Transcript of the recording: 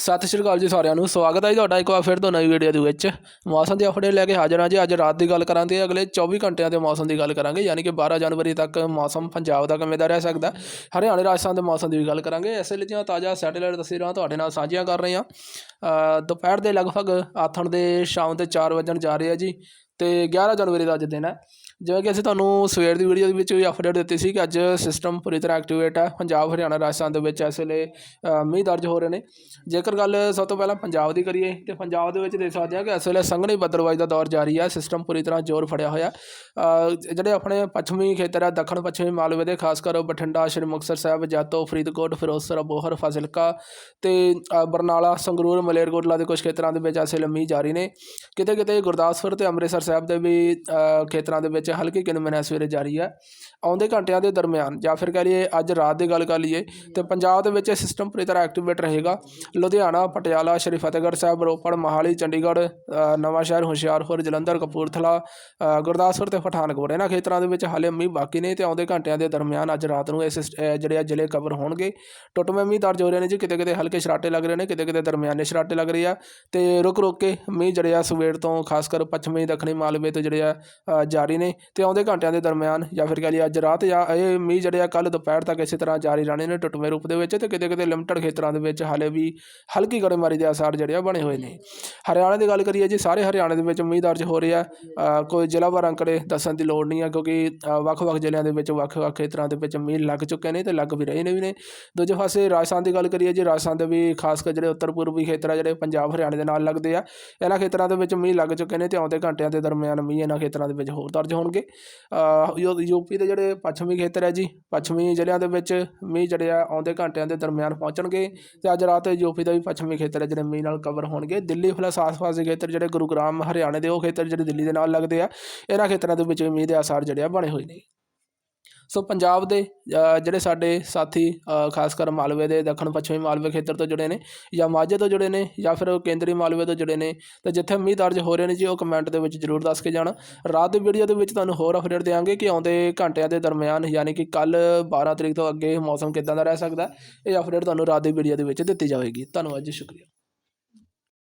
ਸਤਿ ਸ਼੍ਰੀ ਅਕਾਲ ਜੀ ਸਾਰਿਆਂ ਨੂੰ, ਸਵਾਗਤ ਹੈ ਜੀ ਤੁਹਾਡਾ ਇੱਕ ਵਾਰ ਫਿਰ ਤੋਂ ਨਵੀਂ ਵੀਡੀਓ ਦੇ ਵਿੱਚ। ਮੌਸਮ ਦੀ ਅਪਡੇਟ ਲੈ ਕੇ ਹਾਜ਼ਰ ਹਾਂ ਜੀ, ਅੱਜ ਰਾਤ ਦੀ ਗੱਲ ਕਰਾਂਗੇ ਅਗਲੇ 24 ਘੰਟਿਆਂ ਦੇ ਮੌਸਮ ਦੀ ਗੱਲ ਕਰਾਂਗੇ, ਯਾਨੀ ਕਿ 12 ਜਨਵਰੀ ਤੱਕ ਮੌਸਮ ਪੰਜਾਬ ਦਾ ਕਿਵੇਂ ਦਾ ਰਹਿ ਸਕਦਾ ਹਰਿਆਣਾ, ਰਾਜਸਥਾਨ ਦੇ ਮੌਸਮ ਦੀ ਵੀ ਗੱਲ ਕਰਾਂਗੇ। ਇਸ ਲਈ ਦੀਆਂ ਤਾਜ਼ਾ ਸੈਟੇਲਾਈਟ ਤਸਵੀਰਾਂ ਤੁਹਾਡੇ ਨਾਲ ਸਾਂਝੀਆਂ ਕਰ ਰਹੇ ਹਾਂ। ਦੁਪਹਿਰ ਦੇ ਲਗਭਗ ਆਥਣ ਦੇ ਸ਼ਾਮ ਦੇ 4 ਵਜਣ ਜਾ ਰਹੇ ਆ ਜੀ, ਤੇ 11 ਜਨਵਰੀ ਦਾ ਅੱਜ ਦਿਨ ਹੈ। ਜਿਵੇਂ ਕਿ ਅਸੀਂ ਤੁਹਾਨੂੰ ਸਵੇਰ ਦੀ ਵੀਡੀਓ ਦੇ ਵਿੱਚ ਵੀ ਅਪਡੇਟ ਦਿੱਤੀ ਸੀ ਕਿ ਅੱਜ ਸਿਸਟਮ ਪੂਰੀ ਤਰ੍ਹਾਂ ਐਕਟੀਵੇਟ ਹੈ ਪੰਜਾਬ, ਹਰਿਆਣਾ, ਰਾਜਸਥਾਨ ਦੇ ਵਿੱਚ ਇਸ ਵੇਲੇ ਮੀਂਹ ਦਰਜ ਹੋ ਰਹੇ ਨੇ। ਜੇਕਰ ਗੱਲ ਸਭ ਤੋਂ ਪਹਿਲਾਂ ਪੰਜਾਬ ਦੀ ਕਰੀਏ, ਤੇ ਪੰਜਾਬ ਦੇ ਵਿੱਚ ਦੇਖ ਸਕਦੇ ਹਾਂ ਕਿ ਇਸ ਵੇਲੇ ਸੰਘਣੀ ਬੱਦਲਵਾਈ ਦਾ ਦੌਰ ਜਾਰੀ ਹੈ ਸਿਸਟਮ ਪੂਰੀ ਤਰ੍ਹਾਂ ਜ਼ੋਰ ਫੜਿਆ ਹੋਇਆ। ਜਿਹੜੇ ਆਪਣੇ ਪੱਛਮੀ ਖੇਤਰ ਹੈ ਦੱਖਣ, ਪੱਛਮੀ ਮਾਲਵੇ ਦੇ, ਖਾਸ ਕਰ ਬਠਿੰਡਾ, ਸ਼੍ਰੀ ਮੁਕਤਸਰ ਸਾਹਿਬ, ਜਾਤੋ, ਫਰੀਦਕੋਟ, ਫਿਰੋਜ਼ਪੁਰ ਅਬੋਹਰ ਫਾਜ਼ਿਲਕਾ ਤੇ ਬਰਨਾਲਾ, ਸੰਗਰੂਰ, ਮਲੇਰਕੋਟਲਾ ਦੇ ਕੁਝ ਖੇਤਰਾਂ ਦੇ ਵਿੱਚ ਇਸ ਵੇਲੇ ਮੀਂਹ ਜਾਰੀ ਨੇ। ਕਿਤੇ ਕਿਤੇ ਗੁਰਦਾਸਪੁਰ ਤੇ ਅੰਮ੍ਰਿਤਸਰ ਸਾਹਿਬ ਦੇ ਵੀ ਖੇਤਰਾਂ ਦੇ ਵਿੱਚ ਹਲਕੀ ਕਿਨਮਨ ਸਵੇਰੇ ਜਾਰੀ ਹੈ। ਆਉਂਦੇ ਘੰਟਿਆਂ ਦੇ ਦਰਮਿਆਨ ਜਾਂ ਫਿਰ ਕਹ ਲਈਏ ਅੱਜ ਰਾਤ ਦੀ ਗੱਲ ਕਰ ਲਈਏ ਤੇ ਪੰਜਾਬ ਦੇ ਵਿੱਚ ਇਹ ਸਿਸਟਮ ਪੂਰੀ ਤਰ੍ਹਾਂ ਐਕਟੀਵੇਟ ਰਹੇਗਾ। ਲੁਧਿਆਣਾ ਪਟਿਆਲਾ ਸ਼੍ਰੀ ਫਤਿਹਗੜ੍ਹ ਸਾਹਿਬ ਰੋਪੜ ਮੋਹਾਲੀ ਚੰਡੀਗੜ੍ਹ ਅ, ਨਵਾਂ ਸ਼ਹਿਰ ਹੁਸ਼ਿਆਰਪੁਰ ਜਲੰਧਰ ਕਪੂਰਥਲਾ ਗੁਰਦਾਸਪੁਰ ਤੇ ਪਠਾਨਕੋਟ। ਇਹਨਾਂ ਖੇਤਰਾਂ ਦੇ ਵਿੱਚ ਹਾਲੇ ਮੀਂਹ ਬਾਕੀ ਨੇ ਤੇ ਆਉਂਦੇ ਘੰਟਿਆਂ ਦੇ ਦਰਮਿਆਨ ਅੱਜ ਰਾਤ ਨੂੰ ਇਹ ਸਿਸ- ਜਿਹੜੇ ਆ ਜ਼ਿਲ੍ਹੇ ਕਵਰ ਹੋਣਗੇ। ਟੁੱਟਵੇਂ ਮੀਂਹ ਦਰਜ ਹੋ ਰਹੇ ਨੇ ਜੀ ਕਿਤੇ ਕਿਤੇ ਹਲਕੇ ਸਰਾਟੇ ਲੱਗ ਰਹੇ ਨੇ ਕਿਤੇ ਕਿਤੇ ਦਰਮਿਆਨੇ ਸ਼ਰਾਟੇ ਲੱਗ ਰਹੇ ਆ। ਤੇ ਰੁਕ ਰੁਕ ਕੇ ਮੀਂਹ ਜਿਹੜੇ ਆ ਸਵੇਰ ਤੋਂ ਖਾਸ ਕਰ ਪੱਛਮੀ ਦੱਖਣੀ ਮਾਲਵੇ ਤੋਂ ਜਿਹੜੇ ਆ ਜਾਰੀ ਨੇ। ਤੇ ਆਉਂਦੇ ਘੰਟਿਆਂ ਦੇ ਦਰਮਿਆਨ ਜਾਂ ਫਿਰ ਕਹ ਲਈਏ ਅੱਜ ਰਾਤ ਜਾਂ ਇਹ ਮੀਂਹ ਜਿਹੜੇ ਆ ਕੱਲ ਦੁਪਹਿਰ ਤੱਕ ਇਸੇ ਤਰ੍ਹਾਂ ਜਾਰੀ ਰਹਿਣੇ ਨੇ ਟੁੱਟਵੇਂ ਰੂਪ ਦੇ ਵਿੱਚ ਤੇ ਕਿਤੇ ਕਿਤੇ ਲਿਮਟਡ ਖੇਤਰਾਂ ਦੇ ਵਿੱਚ ਹਾਲੇ ਵੀ ਹਲਕੀ ਗੜੇਮਾਰੀ ਦੇ ਆਸਾਰ ਜਿਹੜੇ ਆ ਬਣੇ ਹੋਏ ਨੇ। ਹਰਿਆਣਾ ਦੀ ਗੱਲ ਕਰੀਏ ਜੀ, ਸਾਰੇ ਹਰਿਆਣੇ ਦੇ ਵਿੱਚ ਮੀਂਹ ਦਰਜ ਹੋ ਰਿਹਾ ਕੋਈ ਜ਼ਿਲ੍ਹਾ ਵਾਰ ਅੰਕੜੇ ਦੱਸਣ ਦੀ ਲੋੜ ਨਹੀਂ ਹੈ ਕਿਉਂਕਿ ਵੱਖ-ਵੱਖ ਜ਼ਿਲ੍ਹਿਆਂ ਦੇ ਵਿੱਚ ਵੱਖ-ਵੱਖ ਖੇਤਰਾਂ ਦੇ ਵਿੱਚ ਮੀਂਹ ਲੱਗ ਚੁੱਕੇ ਨੇ ਤੇ ਲੱਗ ਵੀ ਰਹੇ ਨੇ ਵੀ ਨੇ। ਦੂਜੇ ਪਾਸੇ ਰਾਜਸਥਾਨ ਦੀ ਗੱਲ ਕਰੀਏ ਜੀ, ਰਾਜਸਥਾਨ ਦੇ ਵੀ ਖਾਸ ਕਰ ਜਿਹੜੇ ਉੱਤਰ ਪੂਰਬੀ ਖੇਤਰ ਆ ਜਿਹੜੇ ਪੰਜਾਬ, ਹਰਿਆਣੇ ਦੇ ਨਾਲ ਲੱਗਦੇ ਆ, ਇਹਨਾਂ ਖੇਤਰਾਂ ਦੇ ਵਿੱਚ ਮੀਂਹ ਲੱਗ ਚੁੱਕੇ ਨੇ ਤੇ ਆਉਂਦੇ ਘੰਟਿਆਂ ਦੇ ਦਰਮਿਆਨ ਮੀਂਹ ਇਹਨਾਂ ਖੇਤਰਾਂ ਦੇ ਵਿੱਚ ਹੋਰ ਦਰਜ ਹੋਣਗੇ। ਯੂ- ਯੂਪੀ ਦੇ ਜਿਹੜੇ ਪੱਛਮੀ ਖੇਤਰ ਹੈ ਜੀ, ਪੱਛਮੀ ਜ਼ਿਲ੍ਹਿਆਂ ਦੇ ਵਿੱਚ ਮੀਂਹ ਜਿਹੜੇ ਆ ਆਉਂਦੇ ਘੰਟਿਆਂ ਦੇ ਦਰਮਿਆਨ ਪਹੁੰਚਣਗੇ ਤੇ ਅੱਜ ਰਾਤ ਯੂਪੀ ਦਾ ਵੀ ਪੱਛਮੀ ਖੇਤਰ ਹੈ ਜਿਹੜੇ ਮੀਂਹ ਨਾਲ ਕਵਰ ਹੋਣਗੇ। ਦਿੱਲੀ ਪਲੱਸ ਆਸ-ਪਾਸ ਦੇ ਖੇਤਰ ਜਿਹੜੇ ਗੁਰੂਗ੍ਰਾਮ, ਹਰਿਆਣੇ ਦੇ ਉਹ ਖੇਤਰ ਜਿਹੜੇ ਦਿੱਲੀ ਦੇ ਨਾਲ ਲੱਗਦੇ ਆ, ਇਹਨਾਂ ਖੇਤਰਾਂ ਦੇ ਵਿੱਚ ਵੀ ਮੀਂਹ ਦੇ ਆਸਾਰ ਜਿਹੜੇ ਆ ਬਣੇ ਹੋਏ ਨੇ। ਸੋ ਪੰਜਾਬ ਦੇ ਜਿਹੜੇ ਸਾਡੇ ਸਾਥੀ ਖਾਸ ਕਰ ਮਾਲਵੇ ਦੇ, ਦੱਖਣ ਪੱਛਮੀ ਮਾਲਵੇ ਖੇਤਰ ਤੋਂ ਜੁੜੇ ਨੇ ਜਾਂ ਮਾਝੇ ਤੋਂ ਜੁੜੇ ਨੇ ਜਾਂ ਫਿਰ ਕੇਂਦਰੀ ਮਾਲਵੇ ਤੋਂ ਜੁੜੇ ਨੇ, ਤੇ ਜਿੱਥੇ ਮੀਂਹ ਦਰਜ ਹੋ ਰਹੇ ਨੇ ਜੀ, ਉਹ ਕਮੈਂਟ ਦੇ ਵਿੱਚ ਜਰੂਰ ਦੱਸ ਕੇ ਜਾਣਾ। ਰਾਤ ਦੀ ਵੀਡੀਓ ਦੇ ਵਿੱਚ ਤੁਹਾਨੂੰ ਹੋਰ ਅਪਡੇਟ ਦੇਵਾਂਗੇ ਕਿ ਆਉਂਦੇ ਘੰਟਿਆਂ ਦੇ ਦਰਮਿਆਨ, ਯਾਨੀ ਕਿ ਕੱਲ 12 ਤਰੀਕ ਤੋਂ ਅੱਗੇ ਮੌਸਮ ਕਿੱਦਾਂ ਦਾ ਰਹਿ ਸਕਦਾ ਇਹ ਅਪਡੇਟ ਤੁਹਾਨੂੰ ਰਾਤ ਦੀ ਵੀਡੀਓ ਦੇ ਵਿੱਚ ਦਿੱਤੀ ਜਾਵੇਗੀ। ਧੰਨਵਾਦ ਜੀ, ਸ਼ੁਕਰੀਆ।